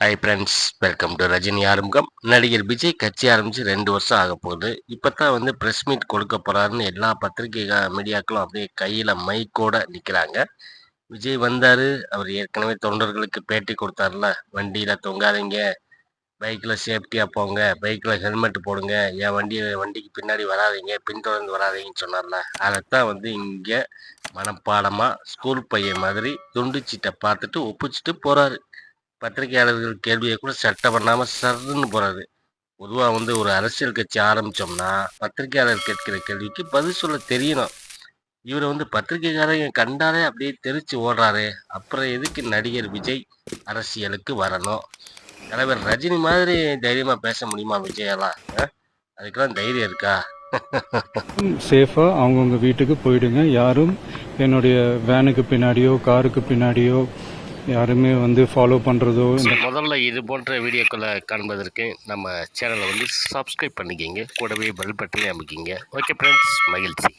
Hi friends welcome to Rajini ஆரம்பம் நடிகர் விஜய் கட்சி ஆரம்பித்து ரெண்டு வருஷம் ஆக போகுது. இப்போ தான் வந்து ப்ரெஸ் மீட் கொடுக்க போகிறாருன்னு எல்லா பத்திரிகை மீடியாக்களும் அப்படியே கையில் மைக்கோட நிற்கிறாங்க விஜய் வந்தார் அவர் ஏற்கனவே தொண்டர்களுக்கு பேட்டி கொடுத்தாருல வண்டியில் தொங்காதீங்க பைக்கில் சேஃப்டியாக போங்க பைக்கில் ஹெல்மெட் போடுங்க என் வண்டி வண்டிக்கு பின்னாடி வராதீங்க பின்தொடர்ந்து வராதீங்கன்னு சொன்னார்ல. அதைத்தான் வந்து இங்கே மனப்பாடமாக ஸ்கூல் பையன் மாதிரி துண்டுச்சிட்டை பார்த்துட்டு ஒப்பிச்சிட்டு போகிறாரு பத்திரிகையாளர்கள் கேள்வியை கூட சட்டை பண்ணாமல் சர்ன்னு போகிறாரு பொதுவாக வந்து ஒரு அரசியல் கட்சி ஆரம்பித்தோம்னா பத்திரிகையாளர் கேட்கிற கேள்விக்கு பதில் சொல்ல தெரியணும். இவர் வந்து பத்திரிகைக்காரங்க கண்டாலே அப்படியே தெரிச்சு ஓடுறாரு. அப்புறம் எதுக்கு நடிகர் விஜய் அரசியலுக்கு வரணும்? தலைவர் ரஜினி மாதிரி தைரியமாக பேச முடியுமா விஜயெல்லாம் அதுக்கெல்லாம் தைரியம் இருக்கா? சேஃபாக அவங்கவுங்க வீட்டுக்கு போயிடுங்க. யாரும் என்னுடைய வேனுக்கு பின்னாடியோ காருக்கு பின்னாடியோ யாருமே வந்து ஃபாலோ பண்ணுறதோ இந்த முதல்ல இது போன்ற வீடியோக்களை காண்பதற்கு நம்ம சேனலை வந்து சப்ஸ்கிரைப் பண்ணிக்கிங்க. கூடவே பெல் பட்டனை அமைக்கிங்க. ஓகே ஃப்ரெண்ட்ஸ் மகிழ்ச்சி.